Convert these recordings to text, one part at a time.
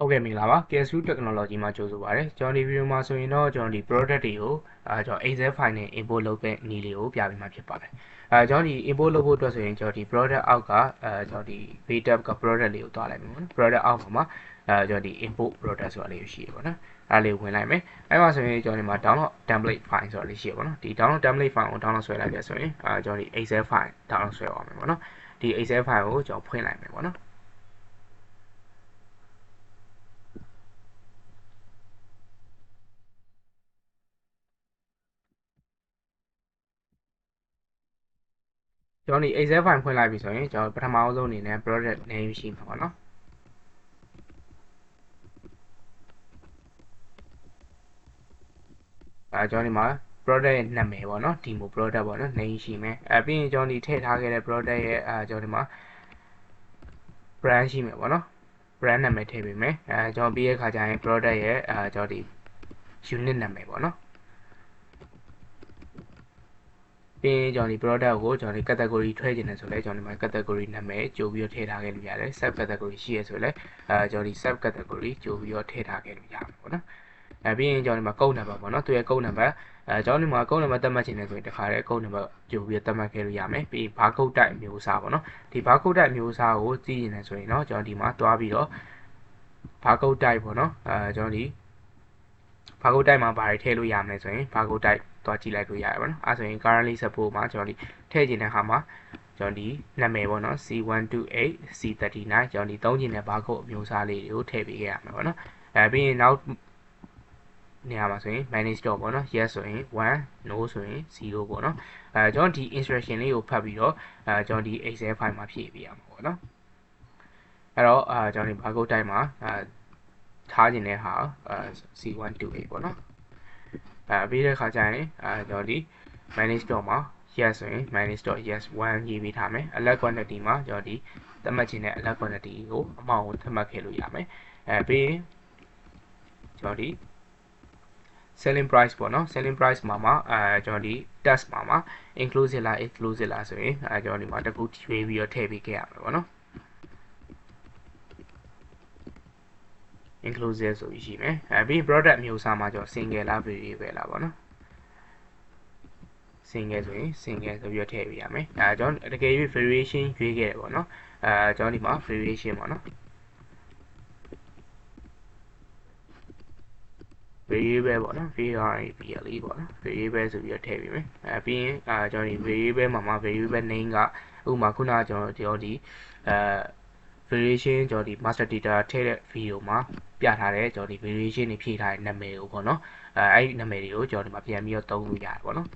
ဟုတ်ကဲ့မင်္ဂလာပါ KSU Technology မှာကြိုဆိုပါရစေကျွန်တော်ဒီဗီဒီယိုမှာဆိုရင်တော့ကျွန်တော်ဒီ product တွေကိုအဲကျွန်တော် Excel file နဲ့ import လုပ်တဲ့နည်းလေးကိုပြပေးမှာဖြစ်ပါတယ်အဲကျွန်တော်ဒီ import လုပ်ဖို့အတွက်ဆိုရင်ကျွန်တော်ဒီ product အောက်ကအဲကျွန်တော်ဒီ beta က product လေးကိုတွားလိုက်မယ်ပေါ့နော် product အောက်မှာအဲကျွန်တော်ဒီ import product ဆိုတာလေးရှိရပါတော့အဲ့လေးဝင်လိုက်မယ်အဲ့မှာဆိုရင်ကျွန်တော်ဒီမှာ download template file ဆိုတာလေးရှိရပါတော့ဒီ download template file ကို download ဆွဲလိုက်ပြဆိုရင်အဲကျွန်တော်ဒီ Excel file download ဆွဲအောင်မယ်ပေါ့နော်ဒီ Excel file ကိုကျွန်တော်ဖွင့်လိုက်မယ်ပေါ့နော် ကျွန်တော်ဒီ Excel file ဖွင့်လိုက်ပြီဆိုရင်ကျွန်တော်ပထမအဆုံးအနေနဲ့ product name ရှိမှာပေါ့နော်အဲကျွန်တော်ဒီမှာ product ရဲ့နာမည်ပေါ့နော် demo product ပေါ့နော် name ရှိမယ်အဲပြီးရင်ကျွန်တော်ဒီထည့်ထားခဲ့တဲ့ product ရဲ့အဲကျွန်တော်ဒီမှာ brand ရှိမယ်ပေါ့နော် brand နာမည်ထည့်ပေးမယ်အဲကျွန်တော်ပြီးရဲ့ခါကျရင် product ရဲ့အဲကျွန်တော်ဒီ unit နာမည်ပေါ့နော် ပြီးရင်ကျွန်တော်ဒီ product ကိုကျွန်တော်ဒီ category ထွဲကျင်တယ်ဆိုလဲကျွန်တော်ဒီမှာ category နာမည်ကြိုပြီးတော့ထည့်ထားခဲ့လို့ရတယ် sub category ရှိရဆိုလဲအဲကျွန်တော်ဒီ sub category ကြိုပြီးတော့ထည့်ထားခဲ့လို့ရမှာပေါ့နော်အဲပြီးရင်ကျွန်တော်ဒီမှာ code number ပေါ့နော်သူရဲ့ code number အဲကျွန်တော်ဒီမှာ code number သတ်မှတ်ချင်တယ်ဆိုရင်တခါတည်း code number ကြိုပြီးတော့သတ်မှတ်ခဲ့လို့ရမယ်ပြီး barcode type မျိုးစားပေါ့နော်ဒီ barcode type မျိုးစားကိုကြည့်ရင်လည်းဆိုရင်เนาะကျွန်တော်ဒီမှာတွားပြီးတော့ barcode type ပေါ့နော်အဲကျွန်တော်ဒီ barcode type မှာဘာတွေထည့်လို့ရမလဲဆိုရင် barcode type သွားကြည့်လိုက်လို့ရတယ်ပေါ့နော်အဲဆိုရင် currently support မှာကျွန်တော်ဒီထည့်ခြင်းတဲ့အခါမှာကျွန်တော်ဒီနာမည်ပေါ့နော် C128 C39 ကျွန်တော်ဒီသုံးခြင်းတဲ့ barcode အမျိုးအစားလေးတွေကိုထည့်ပေးခဲ့ရမှာပေါ့နော်အဲပြီးရင်နောက်နေရာမှာဆိုရင် manage store ပေါ့နော် yes ဆိုရင်1 no ဆိုရင်0ပေါ့နော်အဲကျွန်တော်ဒီ instruction လေးကိုဖတ်ပြီးတော့အဲကျွန်တော်ဒီ excel file မှာဖြည့်ပေးရမှာပေါ့နော်အဲ့တော့အာကျွန်တော်ဒီ barcode type မှာအဲထားခြင်းတဲ့ဟာအဲ C128 ပေါ့နော် အဲပြီးတဲ့ခါကျရင်အဲကျွန်တော်ဒီ manage store မှာ yes ဆိုရင် manage store yes 1 ရေးပေးထားမယ် alert quantity မှာကျွန်တော်ဒီသတ်မှတ်ခြင်းတဲ့ alert quantity ကိုအမောက်ကိုသတ်မှတ်ခဲ့လို့ရမယ်အဲပြီးရင်ကျွန်တော်ဒီ selling price ပေါ့နော် selling price မှာမှာအဲကျွန်တော်ဒီ test မှာမှာ inclusive လား exclusive လားဆိုရင်အဲကျွန်တော်ဒီမှာတစ်ခုရွေးပြီးတော့ထည့်ပေးခဲ့ရမှာပေါ့နော် inclusive ဆိုပြီးရှိမယ်အဲပြီး product မျိုးစားမှာကျွန်တော် single လား variable လားပေါ့နော် single ဆိုရင် single ဆိုပြီးတော့ထည့်ပေးရမယ်အဲကျွန်တော်တကယ်၍ variation ရွေးခဲ့တယ်ပေါ့နော်အဲကျွန်တော်ဒီမှာ variation ပေါ့နော် variable ပေါ့နော် variable ပေါ့နော် variable ဆိုပြီးတော့ထည့်ပေးမယ်အဲပြီးရင်အဲကျွန်တော်ဒီ variable မှာမှာ variable name ကဥပမာခုနကကျွန်တော်ဒီဒီအဲ variation ကျွန်တော်ဒီ master data ထည့်တဲ့ video မှာပြထားတဲ့ကျွန်တော်ဒီ variation တွေဖြည့်ထားတဲ့နာမည်ကိုပေါ့နော်အဲအဲ့ဒီနာမည်တွေကိုကျွန်တော်ဒီမှာပြန်ပြီးတော့သုံးလို့ရတယ်ပေါ့နော်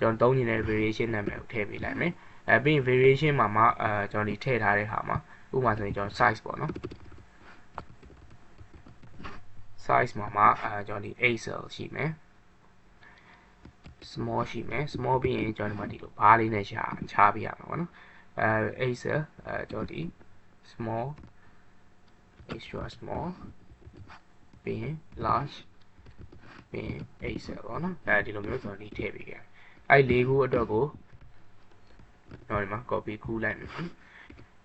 ကျွန်တော်သုံးနေတဲ့ variation နာမည်ကိုထည့်ပေးလိုက်မယ်အဲပြီးရင် variation မှာမှအဲကျွန်တော်ဒီထည့်ထားတဲ့ဟာမှာဥပမာဆိုရင်ကျွန်တော် size ပေါ့နော် size မှာမှအဲကျွန်တော်ဒီ8 cell ရှိမယ် small ရှိမယ် small ပြီးရင်ကျွန်တော်ဒီမှာဒီလိုဘားလေးနဲ့ရှာချပေးရမှာပေါ့နော် အဲ8 cell အဲကျွန်တော်ဒီ small extra small ပြီးရင် large ပြီးရင်8 cell ပေါ့နော်အဲဒီလိုမျိုးကျွန်တော်ဒီထည့်ပေးခဲ့အဲ့လေးခုအတွက်ကိုကျွန်တော်ဒီမှာ copy ကူးလိုက်မယ်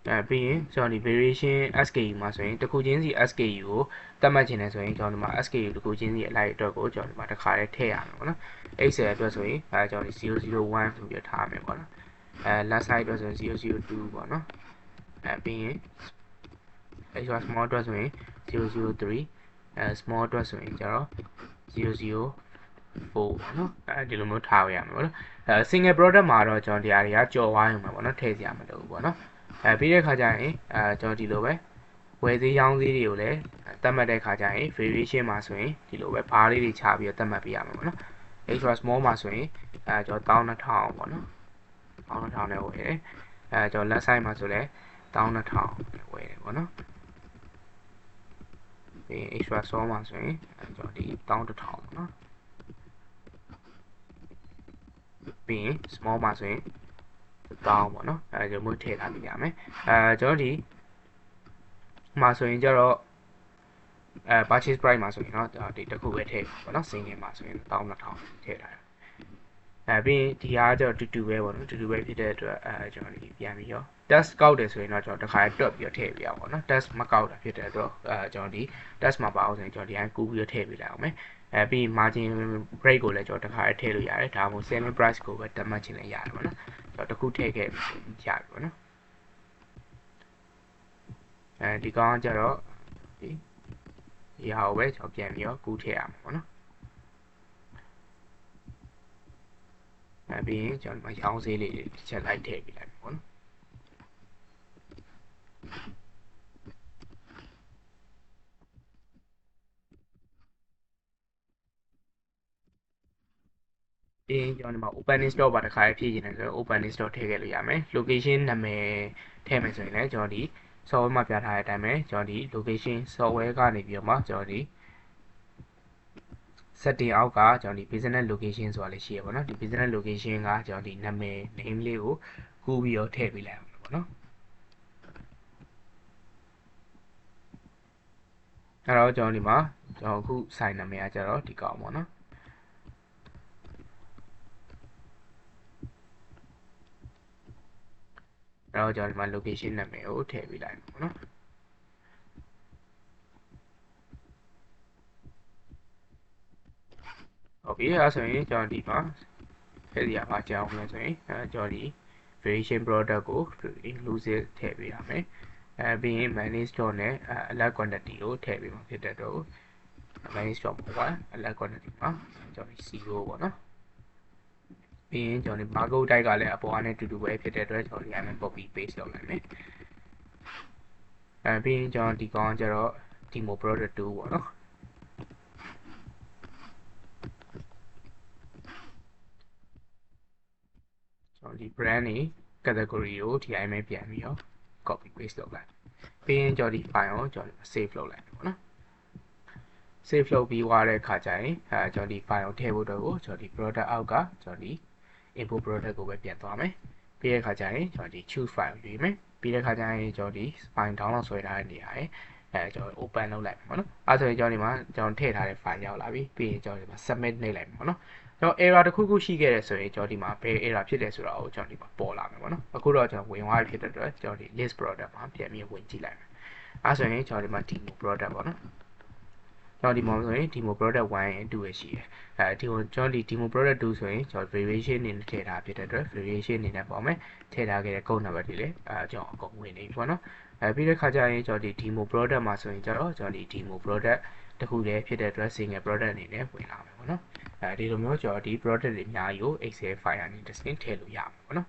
အဲပြီးရင်ကျွန်တော်ဒီ variation SKU မှာဆိုရင်တစ်ခုချင်းစီ SKU ကိုသတ်မှတ်ချင်တယ်ဆိုရင်ကျွန်တော်ဒီမှာ SKU တစ်ခုချင်းစီအလိုက်အတွက်ကိုကျွန်တော်ဒီမှာတစ်ခါလေးထည့်ရမယ်ပေါ့နော် Excel အတွက်ဆိုရင်အဲကျွန်တော်ဒီ001ဆိုပြီးထားမယ်ပေါ့နော် အဲ last side အတွက်ဆိုရင်002ပေါ့နော်အဲပြီးရင် extra small အတွက်ဆိုရင်003အဲ small အတွက်ဆိုရင်ကျတော့00 4ပေါ့နော်အဲဒီလိုမျိုးထားရမှာပေါ့နော်အဲ single product မှာတော့ကျွန်တော်ဒီအရာတွေကကြော်ဝိုင်းမှာပေါ့နော်ထည့်စရာမလိုဘူးပေါ့နော်အဲပြီးတဲ့ခါကျရင်အဲကျွန်တော်ဒီလိုပဲဝယ်သေးရောင်းသေးတွေကိုလည်းသတ်မှတ်တဲ့ခါကျရင် variation မှာဆိုရင်ဒီလိုပဲဘားလေးတွေချပြီးတော့သတ်မှတ်ပေးရမှာပေါ့နော် extra small မှာဆိုရင်အဲကျွန်တော်12000ပေါ့နော် 1200နဲ့ဝယ်တယ်အဲကျွန်တော် website မှာဆိုလဲ1200ဝယ်တယ်ပေါ့နော်ပြီး extra source မှာဆိုရင်ကျွန်တော်ဒီ1100ပေါ့နော်ပြီး small မှာဆိုရင်1000ပေါ့နော်အဲကျွန်တော်ထည့်ထားပြရမယ်အဲကျွန်တော်ဒီမှာဆိုရင်ကျတော့အဲ purchase price မှာဆိုရင်တော့ဒီတစ်ခုပဲထည့်ပေါ့နော် single မှာဆိုရင်1200ထည့်ထားတယ် အဲအဲပြီးရင်ဒီဟာကကျတော့တူတူပဲပေါ့နော်တူတူပဲဖြစ်တဲ့အတွက်အဲကျွန်တော်ဒီပြန်ပြီးတော့ test ကောက်တယ်ဆိုရင်တော့ကျွန်တော်တစ်ခါတွက်ပြီးတော့ထည့်ပြရအောင်ပေါ့နော် test မကောက်တာဖြစ်တဲ့အတွက်အဲကျွန်တော်ဒီ test မှာပါအောင်ဆိုရင်ကျွန်တော်ဒီအရင်ကူးပြီးတော့ထည့်ပြလိုက်အောင်မယ်အဲပြီး margin break ကိုလည်းကျွန်တော်တစ်ခါထည့်လို့ရတယ်ဒါမှမဟုတ် selling price ကိုပဲတတ်မှတ်ချင်လည်းရတယ်ပေါ့နော်ကျွန်တော်တစ်ခုထည့်ခဲ့ပြီဆိုရင်ရပြီပေါ့နော်အဲဒီကောင်ကကျတော့ဒီဒီဟာကိုပဲကျွန်တော်ပြန်ပြီးတော့ကူးထည့်ရမှာပေါ့နော် အဲပြီးရင်ကျွန်တော်ဒီမှာရောင်းဈေးလေးတွေတစ်ချက်လိုက်ထည့်ပြလိုက်ပေါ့နော်ပြီးရင်ကျွန်တော်ဒီမှာ opening store ပါတစ်ခါဖြည့်ရင်လည်းဆိုတော့ opening store ထည့်ခဲ့လို့ရမယ် location နာမည်ထည့်မယ်ဆိုရင်လည်းကျွန်တော်ဒီ software မှာပြထားတဲ့အတိုင်းပဲကျွန်တော်ဒီ location software ကနေပြီးတော့မှကျွန်တော်ဒီ setting အောက်ကကျွန်တော်ဒီ business location ဆိုတာလေးရှိရပါတော့ဒီ business location ကကျွန်တော်ဒီနာမည် name လေးကိုကူးပြီးတော့ထည့်ပေးလိုက်အောင်ပေါ့နော်အဲ့တော့ကျွန်တော်ဒီမှာကျွန်တော်အခု sign နာမည်ကကျတော့ဒီကောင်ပေါ့နော်အဲ့တော့ကျွန်တော်ဒီမှာ location နာမည်ကိုထည့်ပေးလိုက်ပါပေါ့နော် ဟုတ်ပြီအဲဆိုရင်ကျွန်တော်ဒီမှာထည့်ရပါကြအောင်လဲဆိုရင်အဲကျွန်တော်ဒီ variation product ကို inclusive ထည့်ပေးရမယ်အဲပြီးရင် manage store နဲ့ alert quantity ကိုထည့်ပေးမှာဖြစ်တဲ့တော့ manage store မှာ alert quantity မှာကျွန်တော်0ပေါ့နော်ပြီးရင်ကျွန်တော်ဒီ barcode type ကလည်းအပေါ်ကနေတူတူပဲဖြစ်တဲ့အတွက်ကျွန်တော်ဒီအမှ copy paste လုပ်လိုက်မယ်အဲပြီးရင်ကျွန်တော်ဒီကောင်ကျတော့ demo product 2ပေါ့နော် န်တော်ဒီ brand နေ category ကိုဒီအမှပြန်ပြီးတော့ copy paste လုပ်လိုက်ပြီးရင်ကျွန်တော်ဒီ file ကိုကျွန်တော် save လုပ်လိုက်ပေါ့နော် save လုပ်ပြီးွားတဲ့အခါကျရင်အဲကျွန်တော်ဒီ file ကိုထည့်ဖို့တော့ကိုကျွန်တော်ဒီ product အောက်ကကျွန်တော်ဒီ import product ကိုပဲပြန်သွားမယ်ပြီးတဲ့အခါကျရင်ကျွန်တော်ဒီ choose file ရွေးမယ်ပြီးတဲ့အခါကျရင်ကျွန်တော်ဒီ file download ဆွဲထားတဲ့နေရာရယ် အဲကျွန်တော် open လုပ်လိုက်မယ်ပေါ့နော်အဲဆိုရင်ကျွန်တော်ဒီမှာကျွန်တော်ထည့်ထားတဲ့ file ရောက်လာပြီပြီးရင်ကျွန်တော်ဒီမှာ submit နှိပ်လိုက်မယ်ပေါ့နော်ကျွန်တော် error တစ်ခုခုရှိခဲ့တယ်ဆိုရင်ကျွန်တော်ဒီမှာဘယ် error ဖြစ်တယ်ဆိုတာကိုကျွန်တော်ဒီမှာပေါ်လာမယ်ပေါ့နော်အခုတော့ကျွန်တော်ဝင်သွားဖြစ်တဲ့အတွက်ကျွန်တော်ဒီ list product မှာပြန်ပြီးဝင်ကြည့်လိုက်မယ်အဲဆိုရင်ကျွန်တော်ဒီမှာ demo product ပေါ့နော်ကျွန်တော်ဒီမှာဆိုရင် demo product 1ရဲ့2ရဲ့ရှိတယ်အဲဒီကိုကျွန်တော်ဒီ demo product 2ဆိုရင်ကျွန်တော် variation အနေနဲ့ထည့်ထားဖြစ်တဲ့အတွက် variation အနေနဲ့ပေါ့မယ်ထည့်ထားခဲ့တဲ့ code number တွေလည်းအဲကျွန်တော်အကုန်ဝင်နေပြီပေါ့နော် အဲပြီးတဲ့ခါကျရင်ကျွန်တော်ဒီ demo product မှာဆိုရင်ကျတော့ကျွန်တော်ဒီ demo product တခုတည်းဖြစ်တဲ့အတွက် single product အနေနဲ့ဝင်လာမယ်ပေါ့နော်အဲဒီလိုမျိုးကျွန်တော်ဒီ product တွေအများကြီးကို excel file အနေနဲ့ distinct ထည့်လို့ရမှာပေါ့နော်